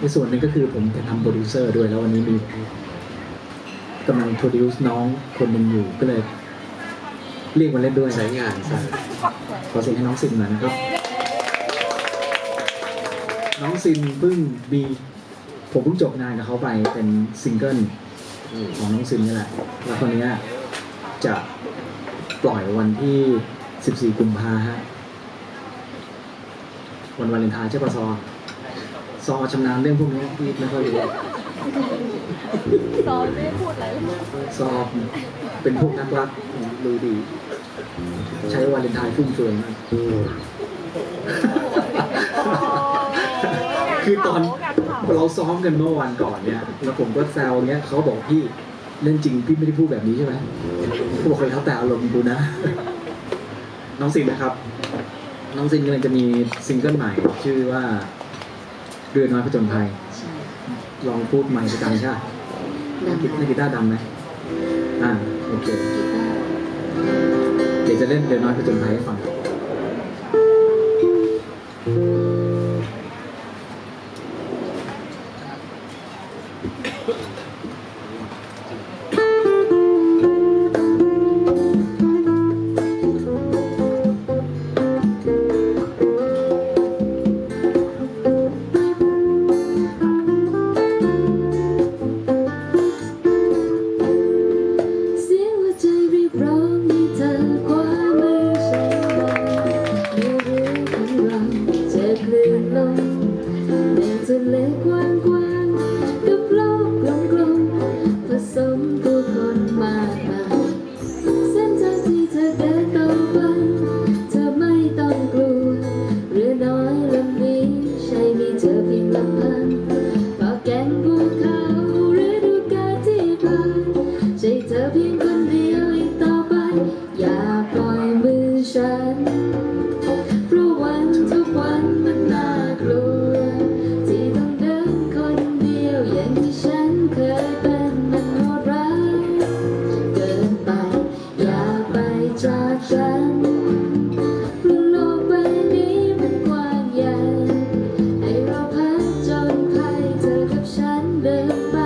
ในส่วนหนึ่งก็คือผมจะทำโปรดิวเซอร์ด้วยแล้ววันนี้มีกำลังโปรดิวซ์น้องคนหนึ่งอยู่ก็เลย เรียกมาเล่นด้วยใช้งานใช่ขอเสียงให้น้องซินหน่อยนะครับ น้องซินเพิ่งมีผมเพิ่งจบงานกับเขาไปเป็นซิงเกิลอืมของน้องซินนี่แหละแล้วคนนี้ยจะปล่อยวันที่ 14 กุมภาฮะวันวาเลนไทน์ใช่ปะซอ ซอชำนาญเรื่องพวกนี้พี่ไม่ค่อยรู้ตอนไม่ได้พูดอะไรเลยซอเป็นพวกนักรักรู้ดี ใช้วาเลนไทน์ฟุ่มเฟือยมากคือตอนเราซ้อมกันเมื่อวันก่อนเนี่ย แล้วผมก็แซวเงี้ยเขาบอกพี่เล่นจริงพี่ไม่ได้พูดแบบนี้ใช่ไหมเขาบอกเคยเขาแต่อารมณ์ดูนะ น้องซินนะครับ น้องซินกำลังจะมีซิงเกิลใหม่ ชื่อว่า เรือน้อยผจญภัย ใช่ลองพูดใหม่สกันใช่ไหมดังเล่นกีตาร์ดำไหมอ่าโอเค กีตาร์เดี๋ยวจะเล่นเรือน้อยผจญภัยให้ฟัง กั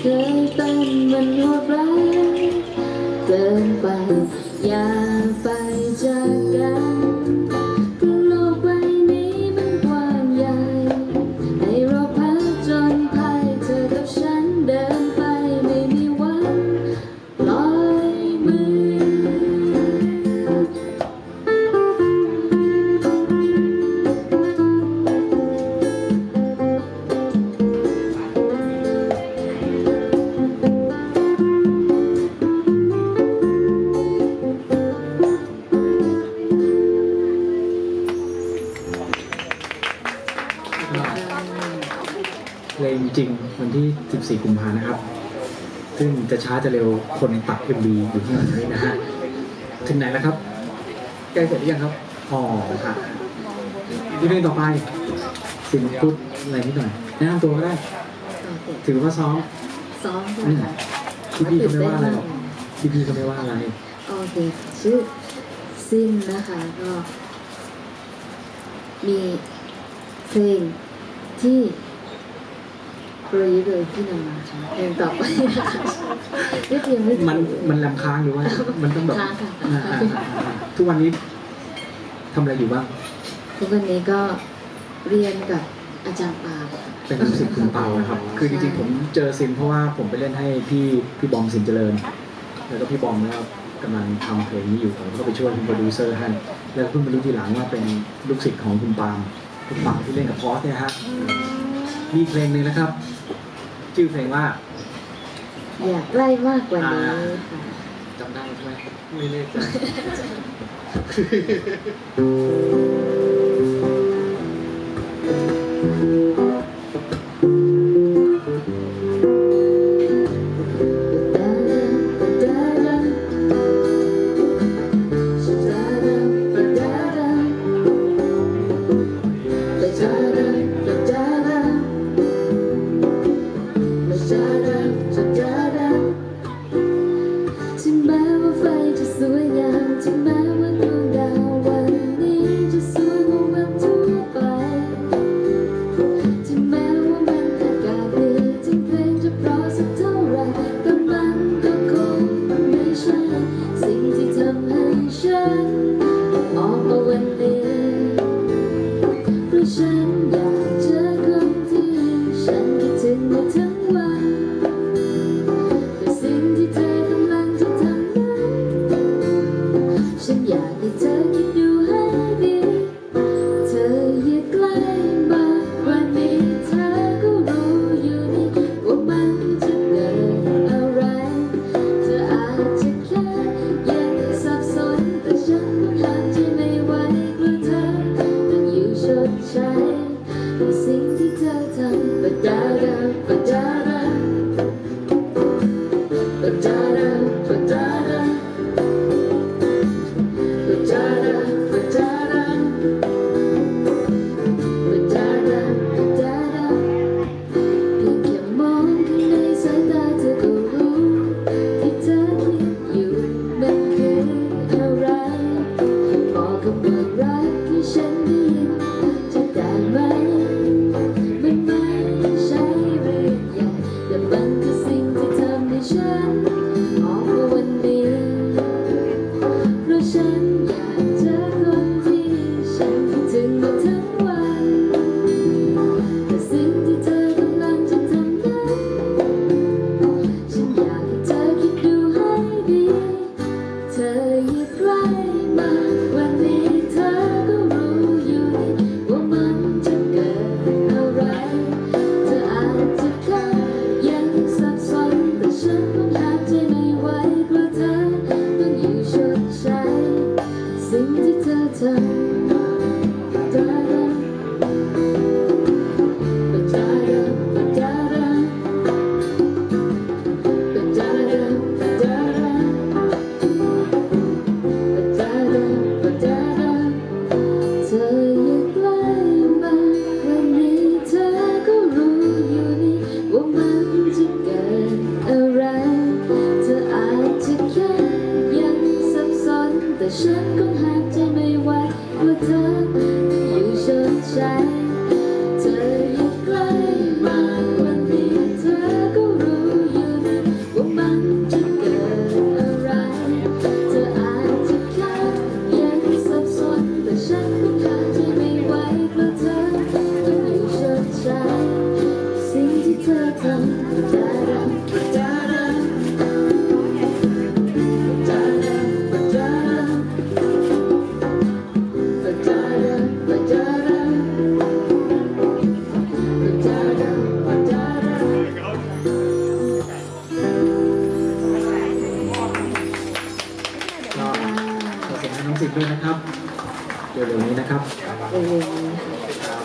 เคยเป็นมันโหดร้ายเกินไปอย่าไปจาก จริงวันที่ 14 กุมภานะครับ ซึ่งจะช้าจะเร็วคนตัดเอ็มบีอยู่ที่ไหนนะฮะ ถึงไหนแล้วครับใกล้เสร็จหรือยังครับ อ๋อค่ะที่เรื่องต่อไป สินพุดอะไรนิดหน่อย แนะนำตัวก็ได้ ถือว่าซ้อม ซ้อมใช่ไหมะพี่พี่ก็ไม่ว่าอะไรพี่พี่ก็ไม่ว่าอะไร โอเค ชื่อสิมนนะคะก็ มีเพลงที่ กรีเลยที่นำมาใช้เพลงต่อไปนี่เพลงไม่มันมันลำค้างหรือว่า มันต้องแบบทุกวันนี้ทำอะไรอยู่บ้าง ทุกวันนี้ก็เรียนกับอาจารย์ปาเป็นลูกศิษย์คุณเปานะครับ คือจริงๆผมเจอซิมเพราะว่าผมไปเล่นให้พี่พี่บอมสินเจริญ แล้วก็พี่บอมนะครับกำลังทำเพลงนี้อยู่ผมก็ไปช่วยเป็นโปรดิวเซอร์ให้ แล้วเพิ่งมารู้ทีหลังว่าเป็นลูกศิษย์ของคุณปามคุณปามที่เล่นกับพอสเนี่ยฮะมีเพลงหนึ่งนะครับ ชื่อเพลงว่าอยากใกล้มากกว่านี้จำได้ใช่ไหมไม่แน่ใจ gentle.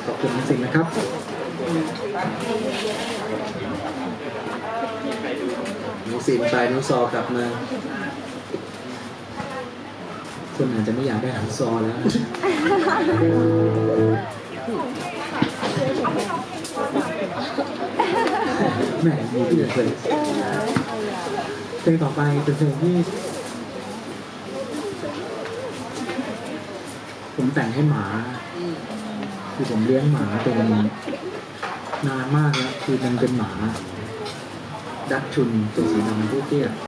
ขอบคุณจริงนะครับนุสินไปนุซอกลับมาคนอาจจะไม่อยากได้หังซอแล้วแหมมีเพื่อนเลยเพลงต่อไปเป็นเพลงที่ผมแต่งให้หมา คือผมเลี้ยงหมาตัวนี้นานมากแล้วคือมันเป็นหมาดักชุนตัวสีดำผู้เตี้ย